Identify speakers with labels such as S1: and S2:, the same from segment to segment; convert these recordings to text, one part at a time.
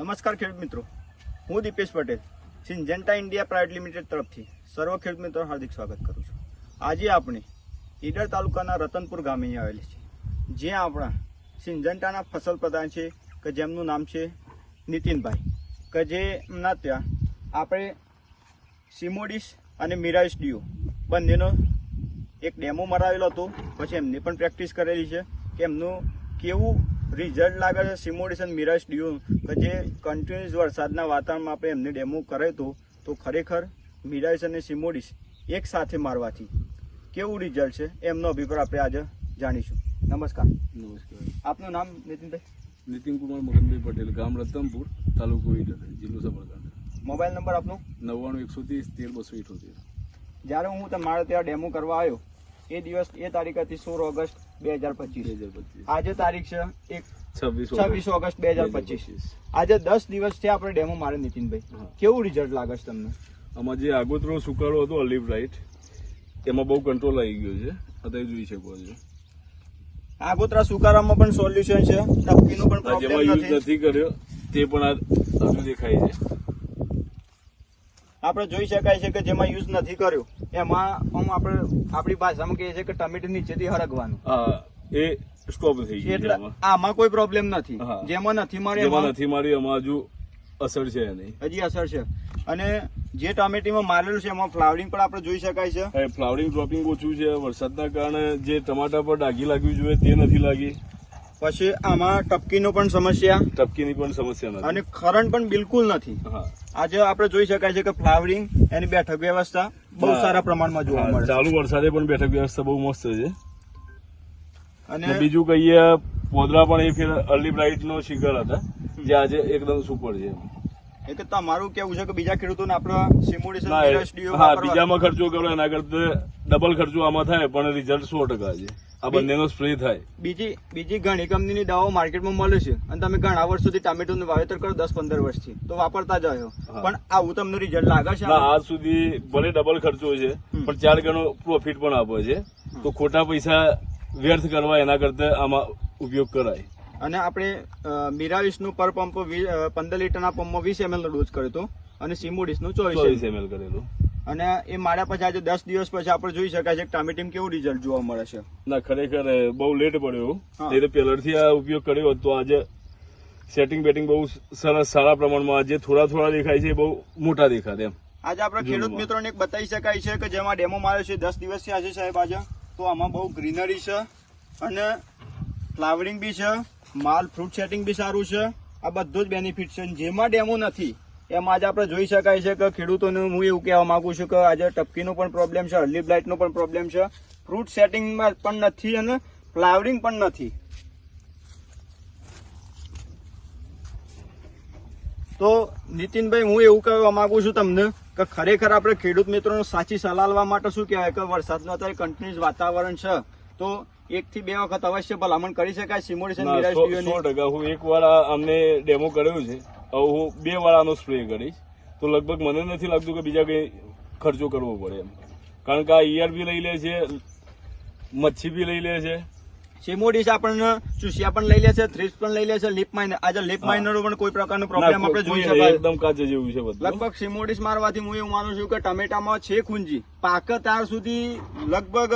S1: નમસ્કાર ખેડૂત મિત્રો. હું Dipesh Patel, Syngenta India private limited તરફથી સર્વ ખેડૂત મિત્રો હાર્દિક સ્વાગત કરું છું. આજે આપણે ઈડર તાલુકાના રતનપુર ગામે આવેલી છે. જ્યાં આપણા સિંજન્ટાના ફસલ પ્રધાન છે કે જેમનું નામ છે નીતિનભાઈ, કે જેમના ત્યાં આપણે સિમોડિસ અને મિરાઇસ ડીઓ બંનેનો એક ડેમો મરાવેલો હતો. પછી એમની પણ પ્રેક્ટિસ કરેલી છે કે એમનું કેવું રિઝલ્ટ લાગે છે સિમોડિસ અને મિરાઇસ ડીઓ કે જે કન્ટિન્યુઅસ વરસાદના વાતાવરણમાં આપણે એમને ડેમો કરાવ્યું તો તો ખરેખર મિરાજ અને સિમોડિસ એક સાથે મારવાથી કેવું રિઝલ્ટ છે એમનો અભિપ્રાય આપણે આજે જાણીશું. નમસ્કાર.
S2: નમસ્કાર.
S1: આપનું નામ નીતિનભાઈ?
S2: નીતિનકુમાર મગનભાઈ પટેલ ગામ રતનપુર તાલુકો ઈડર જિલ્લો સાબરકાંઠા.
S1: મોબાઈલ નંબર આપનો?
S2: નવ્વાણું એકસો ત્રીસ તેર બસો ઇઠોતેર.
S1: જ્યારે હું તમારે ત્યાં ડેમો કરવા આવ્યો એ દિવસ એ તારીખ હતી સોળ ઓગસ્ટ બે હજાર પચીસ. આજે તારીખ છે એક
S2: છવ્વીસ
S1: છવ્વીસ ઓગસ્ટ. બે હજાર પચીસ. આજે દસ દિવસ છે આપણે ડેમો મારે નીતિનભાઈ. કેવું રિઝલ્ટ લાગે છે તમને?
S2: આમાં જે આગોતરો સુકારો હતો ઓલિવ રાઈટ એમાં બહુ કંટ્રોલ આવી ગયો છે. અત્યારે જોઈ શકો છો.
S1: આગોતરા સુકારામાં પણ સોલ્યુશન છે. ટપકીનું પણ
S2: જેમાં યુઝ
S1: નથી.
S2: નથી કર્યો. તે પણ આ હજુ દેખાય છે.
S1: આપણે જોઈ શકાય છે કે જેમાં યુઝ નથી કર્યો. એમાં આમ આપણે આપણી ભાષામાં કહીએ છીએ કે ટમેટું નીચેથી હરગવાનું.
S2: એ સ્ટોપ થઈ ગયું
S1: એટલે
S2: આમાં
S1: કોઈ પ્રોબ્લેમ નથી. જેમાં નથી
S2: મારી
S1: એમાં
S2: નથી મારી એમાં હજુ અસર છે નહીં
S1: હજી અસર છે. અને જે ટામેટીમાં મારેલું છે એમાં ફ્લાવરિંગ પણ આપણે જોઈ શકાય છે.
S2: ફ્લાવરિંગ ડ્રોપિંગ ઓછું છે. વરસાદના કારણે જે ટમાટા પર ડાઘી લાગવી જોઈએ તે નથી લાગી.
S1: પછી આમાં ટપકીનો પણ સમસ્યા
S2: ટપકીની પણ સમસ્યા નથી.
S1: અને ખરણ પણ બિલકુલ નથી. આજે આપણે જોઈ શકાય છે કે ફ્લાવરિંગ એની બેઠક વ્યવસ્થા બહુ સારા પ્રમાણમાં જોવા મળે.
S2: ચાલુ વરસાદે પણ બેઠક વ્યવસ્થા બહુ મસ્ત છે.
S1: અને
S2: બીજું કહીએ પોદરા પણ એ ફેર અર્લી બ્રાઇટ નો શિખર હતા જે આજે એકદમ સુપર છે
S1: એ કે તમારું કેવું છે કે બીજા ખેડૂતોને આપણે સિમ્યુલેશન
S2: હા બીજામાં ખર્ચો કરો એના કરતા ડબલ ખર્ચો આમાં થાય પણ રિઝલ્ટ સો ટકા છે. આ બંનેનો સ્પ્રે થાય.
S1: બીજી બીજી ઘણી કંપનીની દવાઓ માર્કેટમાં મળે છે. અને તમે ઘણા વર્ષોથી ટામેટોનું વાવેતર કરો દસ પંદર વર્ષથી તો વાપરતા જ આવ્યો
S2: આ
S1: પણ આવું તમને રિઝલ્ટ લાગે છે?
S2: આજ સુધી ભલે ડબલ ખર્ચો છે પણ ચાર ગણો પ્રોફિટ પણ આપે છે. તો ખોટા પૈસા વ્યર્થ કરવા એના કરતા આમાં ઉપયોગ કરાય.
S1: અને આપણે મિરાવીસનું પર પંપ પંદર લીટરના પંપમાં વીસ એમએલ નો ડોઝ કર્યો હતો અને સિમોડિસનું ચોવીસ
S2: એમએલ. કરેલું.
S1: અને એ મારા પછી આજે દસ દિવસ પછી આપણે જોઈ શકાય છે ટામેટીમ કેવું રિઝલ્ટ જોવા મળે છે.
S2: ના ખરેખર બહુ લેટ પડ્યો. નહીં તો પહેલાથી આ ઉપયોગ કર્યો હતો આજે સેટિંગ બેટિંગ બહુ સરસ સારા પ્રમાણમાં આજે થોડા થોડા દેખાય છે એ બહુ મોટા દેખાતા એમ.
S1: આજે આપણે ખેડૂત મિત્રોને એક બતાવી શકાય છે કે જેમાં ડેમો માર્યો છે દસ દિવસ આજે સાહેબ આજે તો આમાં બહુ ગ્રીનરી છે અને ફ્લાવરિંગ બી છે. માલ ફ્રૂટ સેટિંગ બી સારું છે. આ બધું જ બેનિફિટ છે. જેમાં ડેમો નથી, એમાં આજે આપણે જોઈ શકાય છે કે ખેડૂતોને હું એવું કહેવા માંગુ છું કે આજે ટપકીનો પણ પ્રોબ્લેમ છે અર્લી બ્લાઇટનો પણ પ્રોબ્લેમ છે. ફ્રૂટ સેટિંગમાં પણ નથી અને ફ્લાવરિંગ પણ નથી. તો નીતિનભાઈ, હું એવું કહેવા માંગુ છું તમને કે ખરેખર આપણે ખેડૂત મિત્રોને સાચી સલાહ લેવા માટે શું કહેવાય? કે વરસાદનું અત્યારે કન્ટિન્યુઅસ વાતાવરણ છે. તો એક થી બે વખત અવશ્ય ભલામણ કરી શકાય. સિમોડિશન
S2: સો ટકા. હું એક વાર અમને ડેમો કર્યો છે. હું બે વાર આનો સ્પ્રે કરીશ. તો લગભગ મને નથી લાગતું કે બીજા કઈ ખર્ચો કરવો પડે એમ. કારણ કે આ ઈયર બી લઈ લે છે મચ્છી બી લઈ લે છે.
S1: સિમોડિસ આપણને ચૂસિયા પણ લઈ લે છે થ્રીપ્સ પણ લઈ લે છે લીપ માઇનર આજે લીપ માઇનર પણ કોઈ પ્રકારનો પ્રોબ્લેમ આપણે જોઈ શકાય.
S2: એકદમ કાચે જેવું છે બધું.
S1: લગભગ સિમોડિસ મારવાથી હું એવું માનું છું કે ટમેટામાં છે ખુંજી. પાક તાર સુધી લગભગ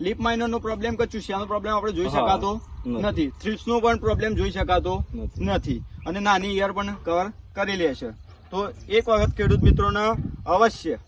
S1: લીપ માઇનર નો પ્રોબ્લેમ કે ચૂસિયાનો પ્રોબ્લેમ આપણે જોઈ શકાતો
S2: નથી.
S1: થ્રીપ્સ નો પણ પ્રોબ્લેમ જોઈ શકાતો
S2: નથી.
S1: અને નાની ઈયર પણ કવર કરી લે છે. તો એક વખત ખેડૂત મિત્રોને અવશ્ય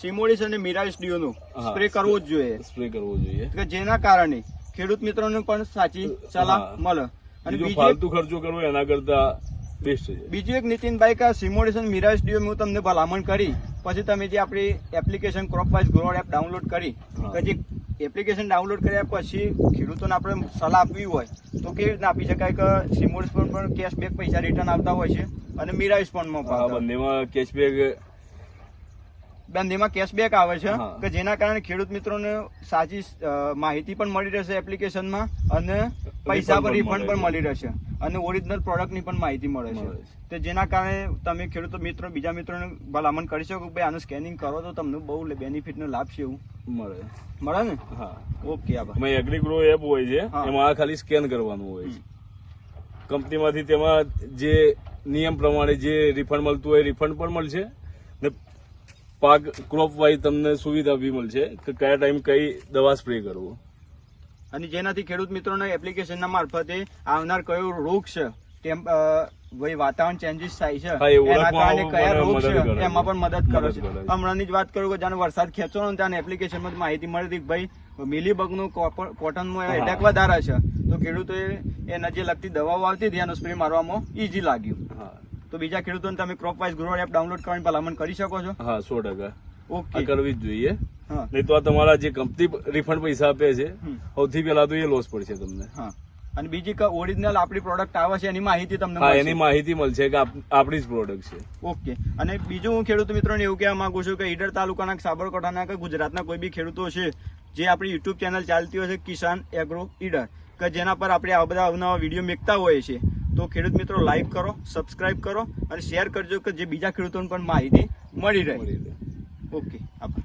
S1: સિમોડિસ અને મિરાઇસ ડીઓ
S2: નું
S1: સ્પ્રે કરવો જ જોઈએ.
S2: સ્પ્રે કરવો જોઈએ.
S1: કે જેના કારણે ખેડૂત મિત્રોને પણ સાચી સલાહ મળે. અને
S2: બીજું
S1: એક-
S2: ફાલતુ ખર્ચો કરવો એના કરતા બેસ્ટ છે.
S1: બીજું એક નીતિનભાઈ કે સિમોડિસ અને મિરાઇસ ડીઓ હું તમને ભલામણ કરી. પછી તમે જે આપણી application Cropwise grower app download કરી. કે જે એપ્લિકેશન ડાઉનલોડ કર્યા પછી ખેડૂતોને આપણે સલાહ આપવી હોય તો કેવી રીતના આપી શકાય કે સિમોડસ પણ પણ કેશબેક પૈસા રિટર્ન આવતા હોય છે અને મિરાઇસ પણ
S2: બંનેમાં કેશબેક
S1: બંનેમાં કેશબેક આવે છે કે જેના કારણે ખેડૂત મિત્રોને સાચી માહિતી પણ મળી રહેશે એપ્લિકેશનમાં અને પૈસા પર
S2: પણ
S1: રિફંડ પણ
S2: મળી
S1: રહેશે અને ઓરિજિનલ પ્રોડક્ટની પણ માહિતી મળે છે. તો જેના કારણે તમે ખેડૂત મિત્રો બીજા મિત્રોને ભલામણ કરી શકો ભાઈ આનું સ્કેનિંગ કરો તો તમને બહુ બેનિફિટનો લાભ છે એવું.
S2: મળે.
S1: મળે ને?
S2: હા.
S1: ઓકે આભાર.
S2: એગ્રીગ્રો એપ હોય છે. એમાં આ ખાલી સ્કેન કરવાનું હોય છે. કંપનીમાંથી તેમાં જે નિયમ પ્રમાણે જે રિફંડ મળતું હોય રિફંડ પણ મળશે ને પાક ક્રોપ વાઇઝ તમને સુવિધા બી મળશે કે કયા ટાઈમ કઈ દવા સ્પ્રે કરવો.
S1: અને જેનાથી ખેડૂત મિત્રોને એપ્લિકેશનના મારફતે આવનાર કયો રોગ છે વાતાવરણ ચેન્જીસ થાય છે. એના કારણે કયા રોગ છે. એમાં પણ મદદ કરે છો. હમણાંની જ વાત કરું કે જાણે વરસાદ ખેંચો ને ત્યાં એપ્લિકેશનમાં માહિતી મળી હતી કે ભાઈ મિલીબગનું કોટનમાં. એટેક વધારે છે. તો ખેડૂતોએ એના જે લગતી દવાઓ આવતી હતી એનો સ્પ્રે મારવામાં ઈઝી લાગ્યું.
S2: હા.
S1: તો બીજા ખેડૂતોને તમે Cropwise grower app download કરવાની ભલામણ કરી શકો છો?
S2: હા સો ટકા.
S1: ઓકે.
S2: કરવી જ જોઈએ.
S1: હા.
S2: નહીં તો આ તમારા જે કંપની રિફંડ પૈસા આપે છે સૌથી પહેલા તો એ લોસ પડશે તમને.
S1: હા. અને બીજી ઓરિજિનલ આપણી પ્રોડક્ટ આવે છે એની માહિતી તમને
S2: હા એની માહિતી મળશે કે આપણી જ પ્રોડક્ટ છે.
S1: ઓકે. અને બીજું હું ખેડૂત મિત્રોને એવું કહેવા માંગુ છું કે ઈડર તાલુકાના સાબરકાંઠાના કે ગુજરાતના કોઈ બી ખેડૂતો છે જે આપણી યુટ્યુબ ચેનલ ચાલતી હોય છે કિસાન એગ્રો ઈડર કે જેના પર આપણે આવા બધા અવનવા વીડિયો મેકતા હોઈએ છીએ તો ખેડૂત મિત્રો લાઈક કરો સબસ્ક્રાઇબ કરો અને શેર કરજો કે જે બીજા ખેડૂતોને પણ માહિતી મળી રહે.
S2: મળી રહે.
S1: ઓકે આભાર.